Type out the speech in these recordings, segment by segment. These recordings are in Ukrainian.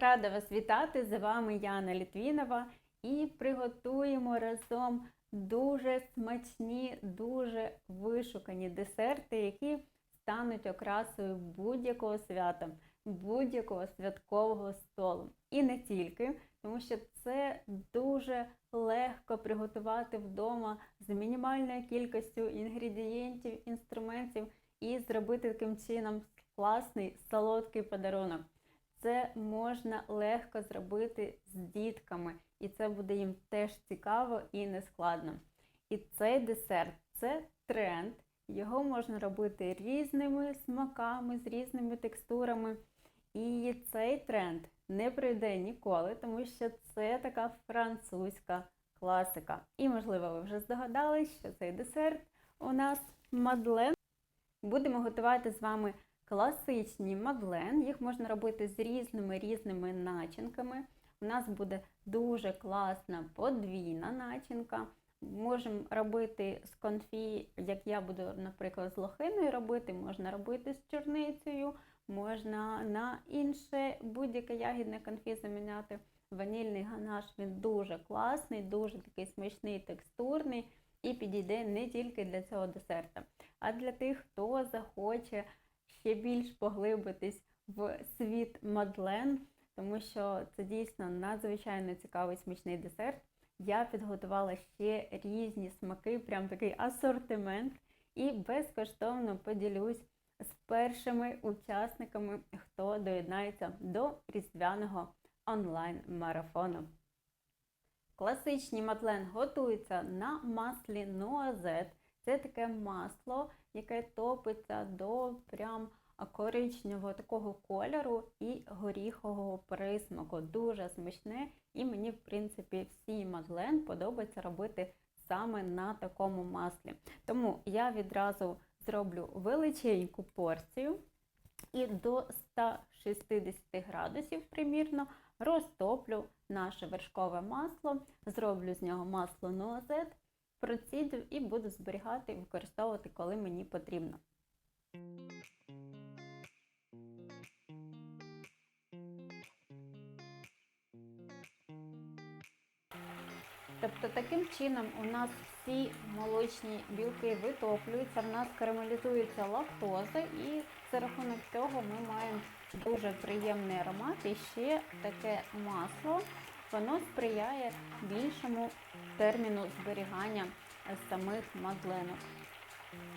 Рада вас вітати! З вами Яна Літвінова і приготуємо разом дуже смачні, дуже вишукані десерти, які стануть окрасою будь-якого свята, будь-якого святкового столу. І не тільки, тому що це дуже легко приготувати вдома з мінімальною кількістю інгредієнтів, інструментів і зробити таким чином класний солодкий подарунок. Це можна легко зробити з дітками, і це буде їм теж цікаво і нескладно. І цей десерт це тренд. Його можна робити різними смаками, з різними текстурами. І цей тренд не пройде ніколи, тому що це така французька класика. І, можливо, ви вже здогадались, що цей десерт у нас мадлен. Будемо готувати з вами класичні мадлен. Їх можна робити з різними різними начинками. У нас буде дуже класна подвійна начинка. Можемо робити з конфі, як я буду, наприклад, з лохиною робити, можна робити з чорницею, можна на інше будь-яке ягідне конфі заміняти. Ванільний ганаш він дуже класний, дуже такий смачний, текстурний і підійде не тільки для цього десерта, а для тих, хто захоче ще більш поглибитись в світ Мадлен, тому що це дійсно надзвичайно цікавий смачний десерт. Я підготувала ще різні смаки, прям такий асортимент, і безкоштовно поділюсь з першими учасниками, хто доєднається до різдвяного онлайн-марафону. Класичні матлен готуються на маслі нуазет. Це таке масло, яке топиться до прям коричневого такого кольору і горіхового присмаку. Дуже смачне, і мені, в принципі, всі мадлен подобається робити саме на такому маслі. Тому я відразу зроблю величеньку порцію і до 160 градусів примірно розтоплю наше вершкове масло, зроблю з нього масло нуазет, процідю і буду зберігати і використовувати, коли мені потрібно. Тобто таким чином у нас всі молочні білки витоплюються, в нас карамелізується лактоза, і за рахунок цього ми маємо дуже приємний аромат і ще таке масло, воно сприяє більшому терміну зберігання самих мадленок.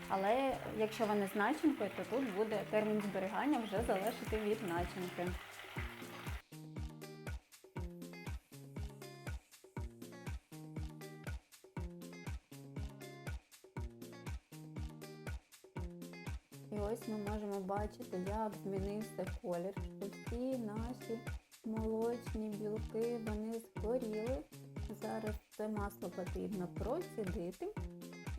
Але якщо вони з начинкою, то тут буде термін зберігання вже залежати від начинки. І ось ми можемо бачити, як змінився колір, всі наші молочні білки вони згоріли. Зараз це масло потрібно процідити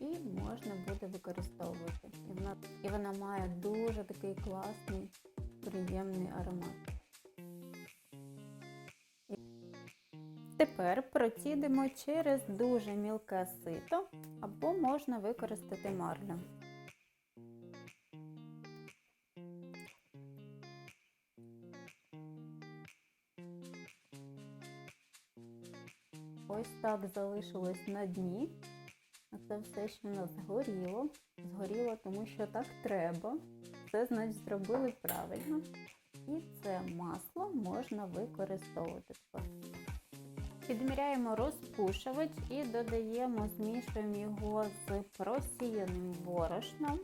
і можна буде використовувати. І вона, і вона має дуже такий класний, приємний аромат. Тепер процідимо через дуже мілке сито або можна використати марлю. Так залишилось на дні. Це все, що в нас згоріло. Згоріло, тому що так треба. Це, значить, зробили правильно. І це масло можна використовувати. Підміряємо розпушувач і додаємо, змішуємо його з просіяним борошном.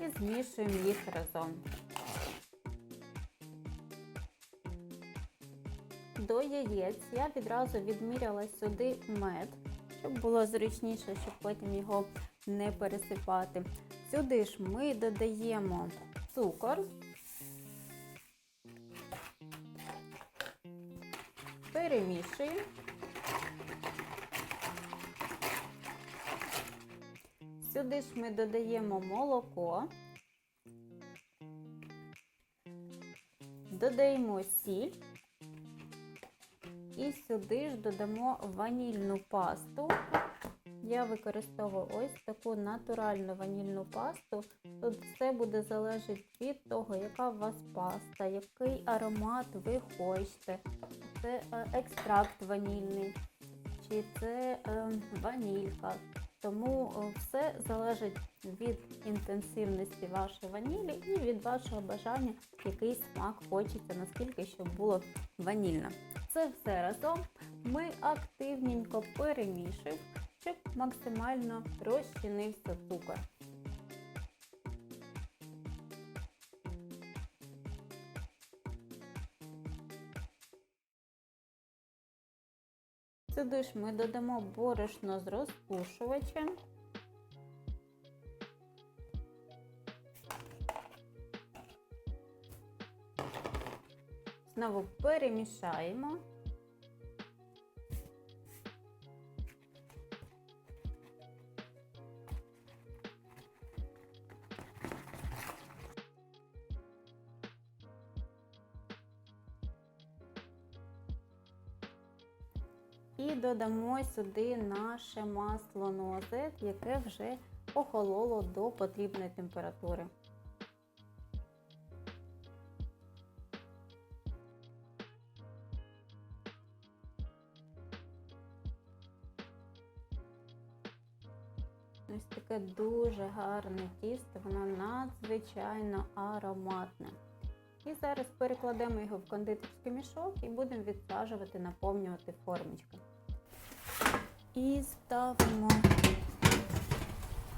І змішуємо їх разом. До яєць я відразу відміряла сюди мед, щоб було зручніше, щоб потім його не пересипати. Сюди ж ми додаємо цукор, перемішуємо. Сюди ж ми додаємо молоко, додаємо сіль і сюди ж додамо ванільну пасту Я використовую ось таку натуральну ванільну пасту. Тут все буде залежати від того, яка у вас паста, який аромат ви хочете. Це е, екстракт ванільний, чи це е, ванілька. Тому е, все залежить від інтенсивності вашої ванілі і від вашого бажання, який смак хочеться, наскільки щоб було ванільно. Це все разом ми активненько перемішуємо, щоб максимально розчинився цукор. Сюди ж ми додамо борошно з розпушувачем. Знову перемішаємо. І додамо сюди наше масло нозет, яке вже охололо до потрібної температури. Таке дуже гарне тісто, воно надзвичайно ароматне. І зараз перекладемо його в кондитерський мішок і будемо відсаджувати, наповнювати формочки. І ставимо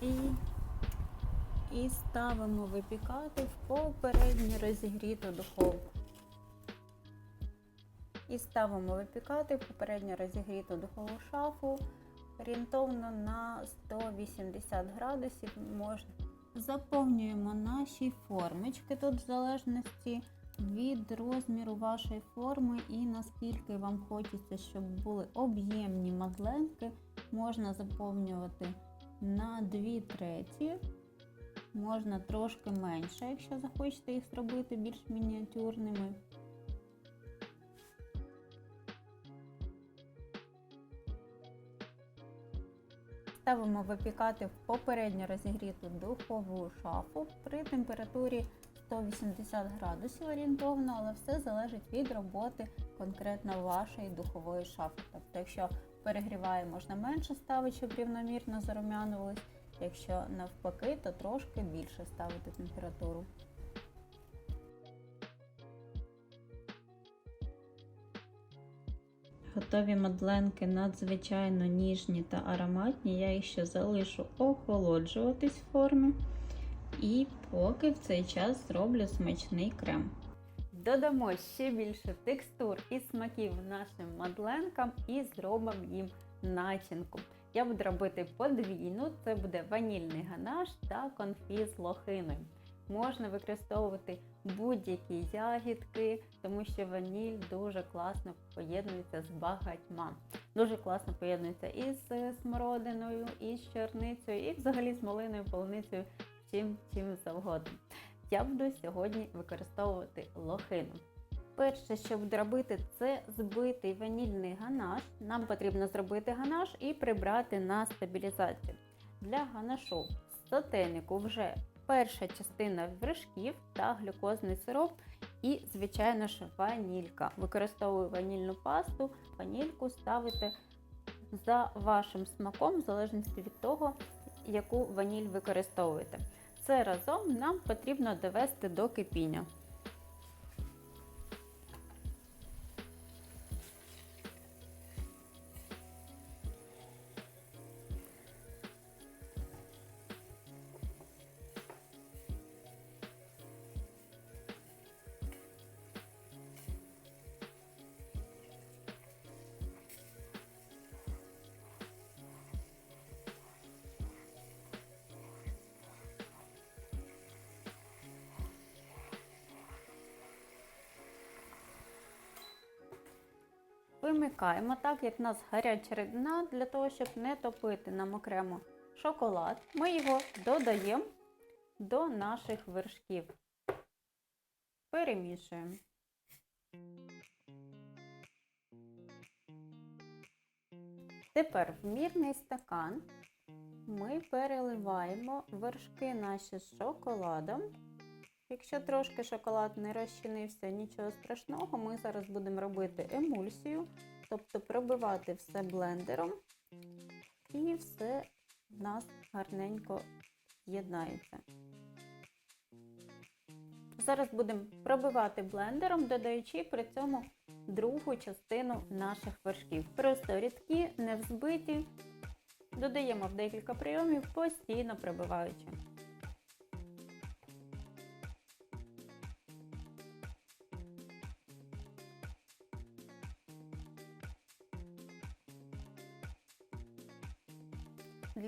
і, і ставимо випікати в попередньо розігріту духовку. І ставимо випікати в попередньо розігріту духову шафу орієнтовно на 180 градусів можна. Заповнюємо наші формочки тут в залежності від розміру вашої форми і наскільки вам хочеться, щоб були об'ємні мадленки, можна заповнювати на 2 треті, можна трошки менше, якщо захочете їх зробити більш мініатюрними. Ставимо випікати в попередньо розігріту духову шафу при температурі 180 градусів орієнтовно, але все залежить від роботи конкретно вашої духової шафи. Тобто, якщо перегріває, можна менше ставити, щоб рівномірно зарум'янувались. Якщо навпаки, то трошки більше ставити температуру. Готові мадленки надзвичайно ніжні та ароматні. Я їх ще залишу охолоджуватись в формі. І поки в цей час зроблю смачний крем. Додамо ще більше текстур і смаків нашим мадленкам і зробимо їм начинку. Я буду робити подвійну, це буде ванільний ганаш та конфі з лохиною. Можна використовувати будь-які ягідки, тому що ваніль дуже класно поєднується з багатьма. Дуже класно поєднується і з смородиною, і з чорницею, і взагалі з малиною, полуницею, чим, чим завгодно. Я буду сьогодні використовувати лохину. Перше, що буду робити, це збитий ванільний ганаш. Нам потрібно зробити ганаш і прибрати на стабілізацію. Для ганашу з сотейнику вже перша частина вершків та глюкозний сироп і, звичайно ж, ванілька. Використовую ванільну пасту, ванільку ставите за вашим смаком, в залежності від того, яку ваніль використовуєте. Це разом нам потрібно довести до кипіння. Вимикаємо так, як в нас гаряча рідина, для того, щоб не топити нам окремо шоколад. Ми його додаємо до наших вершків. Перемішуємо. Тепер в мірний стакан ми переливаємо вершки наші з шоколадом. Якщо трошки шоколад не розчинився, нічого страшного, ми зараз будемо робити емульсію, тобто пробивати все блендером, і все в нас гарненько з'єднається. Зараз будемо пробивати блендером, додаючи при цьому другу частину наших вершків. Просто рідкі, не взбиті. Додаємо в декілька прийомів, постійно пробиваючи.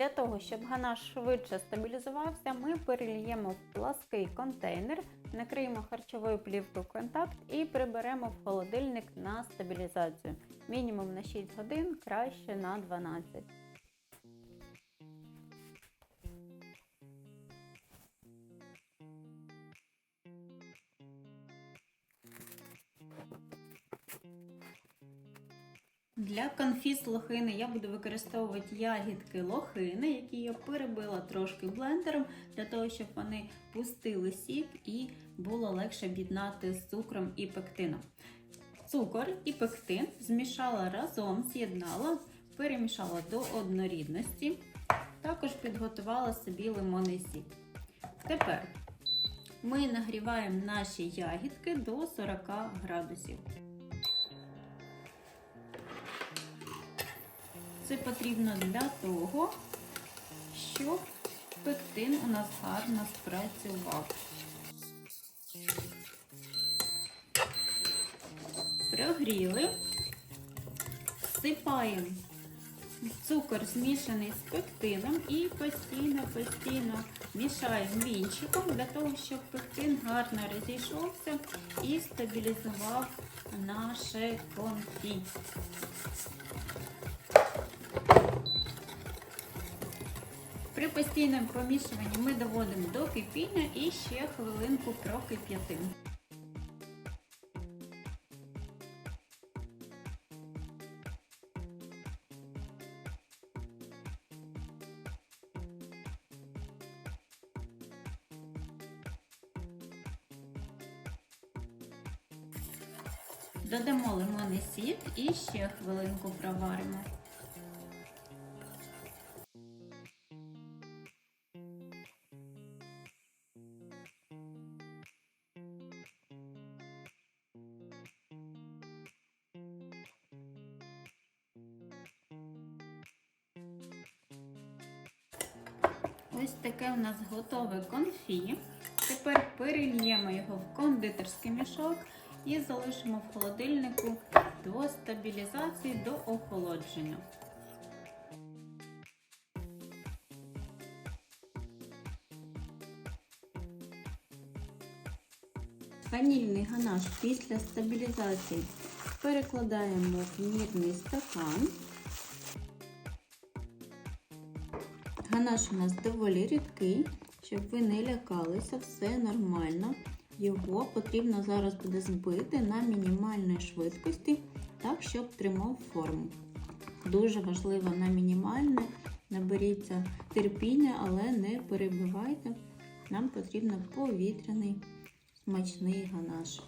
Для того, щоб ганаш швидше стабілізувався, ми перельємо в плаский контейнер, накриємо харчовою плівкою контакт і приберемо в холодильник на стабілізацію. Мінімум на 6 годин, краще на 12. Для конфіс лохини я буду використовувати ягідки лохини, які я перебила трошки блендером, для того, щоб вони пустили сік і було легше об'єднати з цукром і пектином. Цукор і пектин змішала разом, з'єднала, перемішала до однорідності, також підготувала собі лимонний сік. Тепер ми нагріваємо наші ягідки до 40 градусів. Це потрібно для того, щоб пектин у нас гарно спрацював. Прогріли, всипаємо цукор змішаний з пектином і постійно-постійно мішаємо вінчиком для того, щоб пектин гарно розійшовся і стабілізував наше конфі. При постійному помішуванні ми доводимо до кипіння і ще хвилинку прокип'ятимо. Додамо лимонний сік і ще хвилинку проваримо. Ось таке у нас готове конфі. Тепер перельємо його в кондитерський мішок і залишимо в холодильнику до стабілізації, до охолодження. Ванільний ганаш після стабілізації перекладаємо в мірний стакан. Ганаш у нас доволі рідкий, щоб ви не лякалися, все нормально. Його потрібно зараз буде збити на мінімальній швидкості, так, щоб тримав форму. Дуже важливо на мінімальне, наберіться терпіння, але не перебивайте. Нам потрібно повітряний смачний ганаш.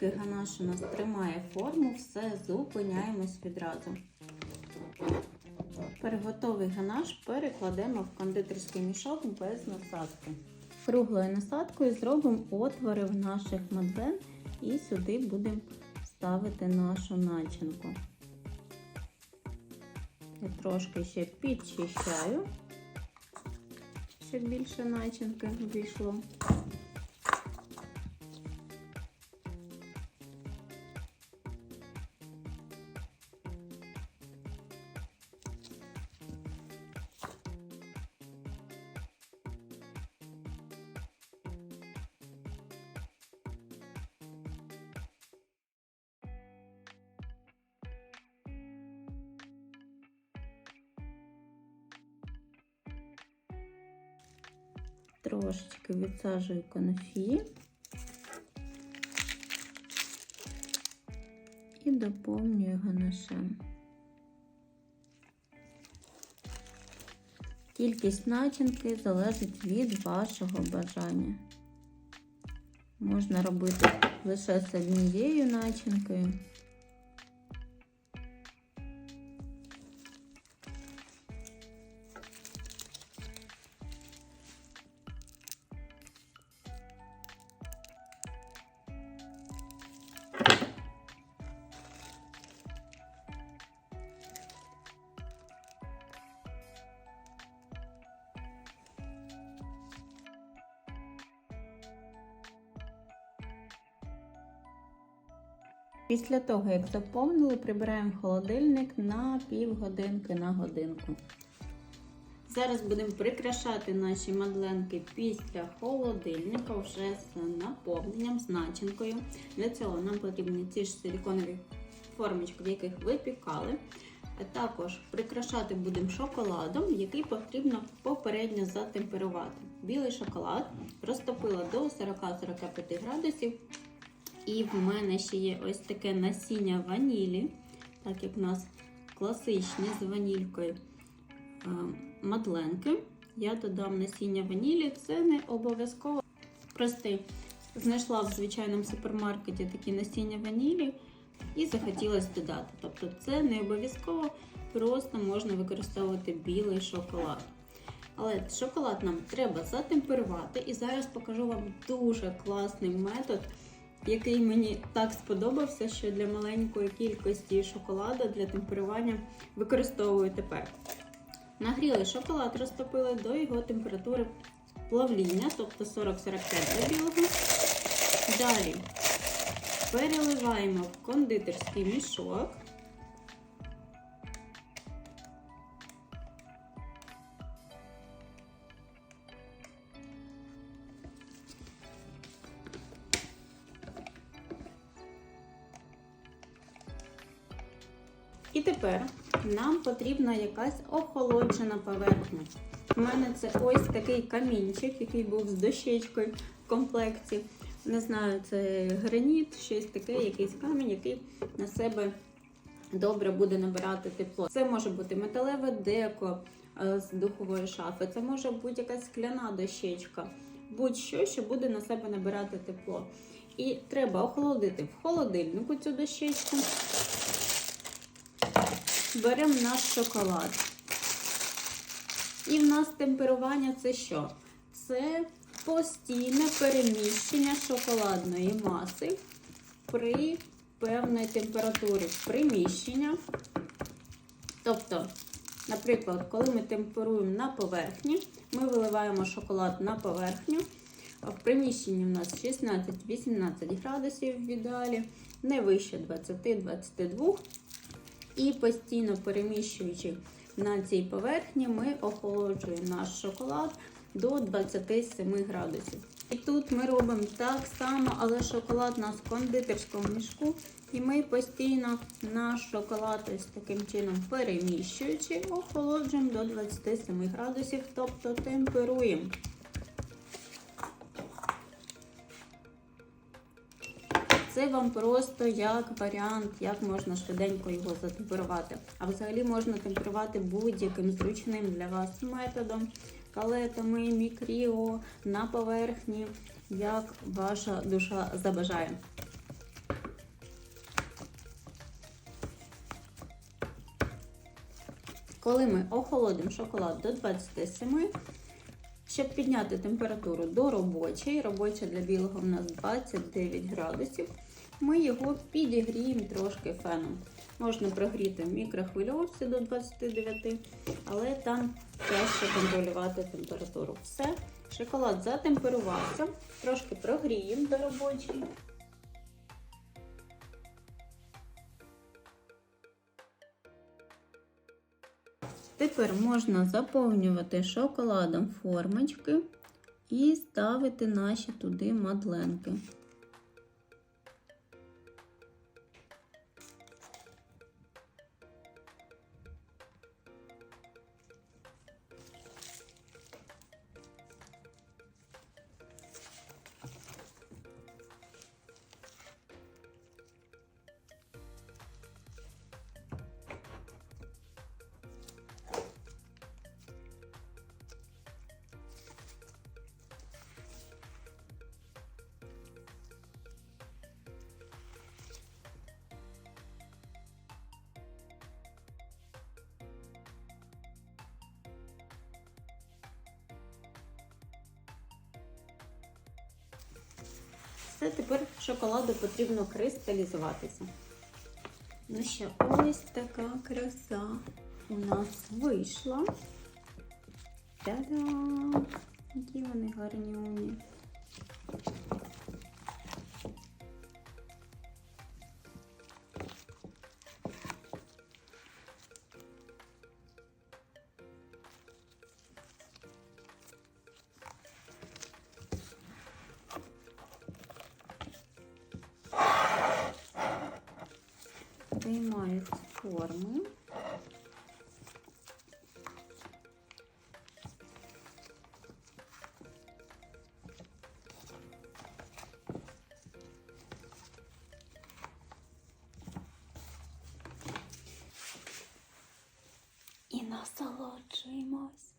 Тільки ганаш у нас тримає форму, все зупиняємось відразу. Переготовий ганаш перекладемо в кондитерський мішок без насадки. Круглою насадкою зробимо отвори в наших мадлен і сюди будемо ставити нашу начинку. Я трошки ще підчищаю, щоб більше начинки вийшло. Трошечки відсаджую конфі і доповнюю ганашем. Кількість начинки залежить від вашого бажання. Можна робити лише з однією начинкою. Після того, як заповнили, прибираємо холодильник на півгодинки на годинку. Зараз будемо прикрашати наші мадленки після холодильника вже з наповненням, з начинкою. Для цього нам потрібні ці ж силіконові формочки, в яких випікали. Також прикрашати будемо шоколадом, який потрібно попередньо затемперувати. Білий шоколад розтопила до 40-45 градусів. І в мене ще є ось таке насіння ванілі, так як в нас класичні з ванількою е, мадленки. Я додам насіння ванілі, це не обов'язково. Просто знайшла в звичайному супермаркеті такі насіння ванілі і захотілося додати. Тобто це не обов'язково, просто можна використовувати білий шоколад. Але шоколад нам треба затемперувати, і зараз покажу вам дуже класний метод який мені так сподобався, що для маленької кількості шоколаду для темперування використовую тепер. Нагріли шоколад, розтопили до його температури плавління, тобто 40-45 для білого. Далі переливаємо в кондитерський мішок. Тепер нам потрібна якась охолоджена поверхня. У мене це ось такий камінчик, який був з дощечкою в комплекті. Не знаю, це граніт, щось таке, якийсь камінь, який на себе добре буде набирати тепло. Це може бути металеве деко е, з духової шафи, це може бути якась скляна дощечка, будь-що, що буде на себе набирати тепло. І треба охолодити в холодильнику цю дощечку беремо наш шоколад. І в нас темперування це що? Це постійне переміщення шоколадної маси при певної температурі приміщення. Тобто, наприклад, коли ми темперуємо на поверхні, ми виливаємо шоколад на поверхню. В приміщенні у нас 16-18 градусів в ідеалі, не вище 20-22 і постійно переміщуючи на цій поверхні, ми охолоджуємо наш шоколад до 27 градусів. І тут ми робимо так само, але шоколад у нас в кондитерському мішку. І ми постійно наш шоколад ось таким чином переміщуючи, охолоджуємо до 27 градусів, тобто темперуємо. Це вам просто як варіант, як можна швиденько його затемперувати. А взагалі можна темперувати будь-яким зручним для вас методом, калетами, мікріо, на поверхні, як ваша душа забажає. Коли ми охолодимо шоколад до 27, щоб підняти температуру до робочої, робоча для білого в нас 29 градусів, ми його підігріємо трошки феном. Можна прогріти в мікрохвильовці до 29, але там краще контролювати температуру. Все, шоколад затемперувався, трошки прогріємо до робочої. Тепер можна заповнювати шоколадом формочки і ставити наші туди мадленки. Все, тепер шоколаду потрібно кристалізуватися. Ну що, ось така краса у нас вийшла. Та-дам! Які вони гарнюні. Форми. І насолоджуємось.